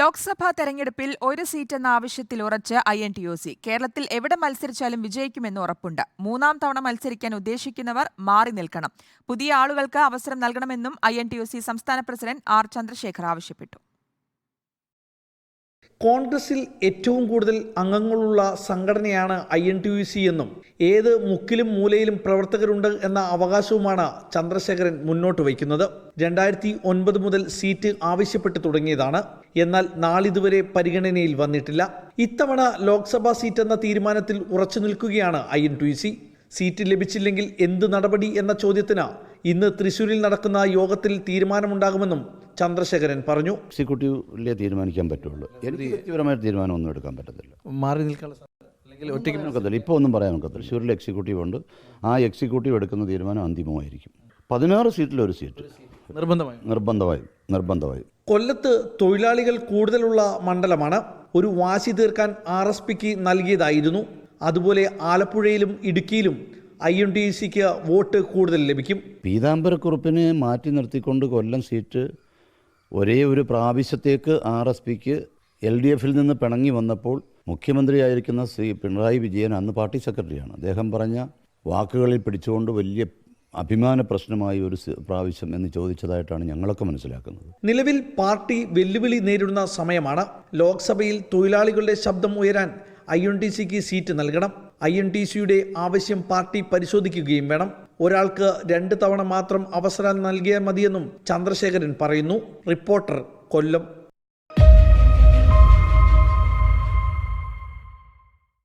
ലോക്സഭാ തെരഞ്ഞെടുപ്പിൽ ഒരു സീറ്റ് എന്ന ആവശ്യത്തിൽ ഉറച്ച് I N T O C. കേരളത്തിൽ എവിടെ മത്സരിച്ചാലും വിജയിക്കുമെന്ന് ഉറപ്പുണ്ട്. മൂന്നാം തവണ മത്സരിക്കാൻ ഉദ്ദേശിക്കുന്നവർ മാറി നിൽക്കണം. പുതിയ ആളുകൾക്ക് അവസരം നൽകണമെന്നും I N T O C സംസ്ഥാന പ്രസിഡന്റ് ആർ ചന്ദ്രശേഖർ ആവശ്യപ്പെട്ടു. കോൺഗ്രസിൽ ഏറ്റവും കൂടുതൽ അംഗങ്ങളുള്ള സംഘടനയാണ് I N T U C എന്നും ഏത് മുക്കിലും മൂലയിലും പ്രവർത്തകരുണ്ട് എന്ന അവകാശവുമാണ് ചന്ദ്രശേഖരൻ മുന്നോട്ട് വയ്ക്കുന്നത്. രണ്ടായിരത്തി ഒൻപത് മുതൽ സീറ്റ് ആവശ്യപ്പെട്ടു തുടങ്ങിയതാണ്. എന്നാൽ നാളിതുവരെ പരിഗണനയിൽ വന്നിട്ടില്ല. ഇത്തവണ ലോക്സഭാ സീറ്റ് എന്ന തീരുമാനത്തിൽ ഉറച്ചു നിൽക്കുകയാണ് I N T C. Seat ലഭിച്ചില്ലെങ്കിൽ എന്ത് നടപടി എന്ന ചോദ്യത്തിന് ഇന്ന് തൃശൂരിൽ നടക്കുന്ന യോഗത്തിൽ തീരുമാനമുണ്ടാകുമെന്നും ചന്ദ്രശേഖരൻ പറഞ്ഞു. എക്സിക്യൂട്ടീവിലെ തീരുമാനിക്കാൻ പറ്റുള്ളൂ. വ്യക്തിപരമായ തീരുമാനമൊന്നും എടുക്കാൻ പറ്റത്തില്ല. മാറി നിൽക്കാനുള്ള അല്ലെങ്കിൽ ഒറ്റയ്ക്ക് നോക്കത്തില്ല ഇപ്പോൾ ഒന്നും പറയാൻ നോക്കത്തില്ല തൃശ്ശൂരിൽ എക്സിക്യൂട്ടീവ് ഉണ്ട്. ആ എക്സിക്യൂട്ടീവ് എടുക്കുന്ന തീരുമാനം അന്തിമമായിരിക്കും. പതിനാറ് സീറ്റിലൊരു സീറ്റ്. നിർബന്ധമായും. നിർബന്ധമായും. നിർബന്ധമായും. കൊല്ലത്ത് തൊഴിലാളികൾ കൂടുതലുള്ള മണ്ഡലമാണ്. ഒരു വാശി തീർക്കാൻ ആർ എസ് പിക്ക് നൽകിയതായിരുന്നു. അതുപോലെ ആലപ്പുഴയിലും ഇടുക്കിയിലും ഐ എൻ ടി സിക്ക് വോട്ട് കൂടുതൽ ലഭിക്കും. പീതാംബരക്കുറുപ്പിനെ മാറ്റി നിർത്തിക്കൊണ്ട് കൊല്ലം സീറ്റ് ഒരേ ഒരു പ്രാവശ്യത്തേക്ക് ആർ എസ് പിക്ക് എൽ ഡി എഫിൽ നിന്ന് പിണങ്ങി വന്നപ്പോൾ മുഖ്യമന്ത്രിയായിരിക്കുന്ന ശ്രീ പിണറായി വിജയൻ അന്ന് പാർട്ടി സെക്രട്ടറിയാണ്. അദ്ദേഹം പറഞ്ഞ വാക്കുകളിൽ പിടിച്ചുകൊണ്ട് വലിയ അഭിമാന പ്രശ്നമായി ഒരു പ്രാവശ്യം എന്ന് ചോദിച്ചതായിട്ടാണ് ഞങ്ങളൊക്കെ മനസ്സിലാക്കുന്നത്. നിലവിൽ പാർട്ടി വെല്ലുവിളി നേരിടുന്ന സമയമാണ് ലോക്സഭയിൽ തൊഴിലാളികളുടെ ശബ്ദം ഉയരാൻ ഐ എൻ ടി സിക്ക് സീറ്റ് നൽകണം. ഐ എൻ ടി സിയുടെ ആവശ്യം പാർട്ടി പരിശോധിക്കുകയും വേണം. ഒരാൾക്ക് രണ്ട് തവണ മാത്രം അവസരം നൽകിയാൽ മതിയെന്നും ചന്ദ്രശേഖരൻ പറയുന്നു. റിപ്പോർട്ടർ കൊല്ലം.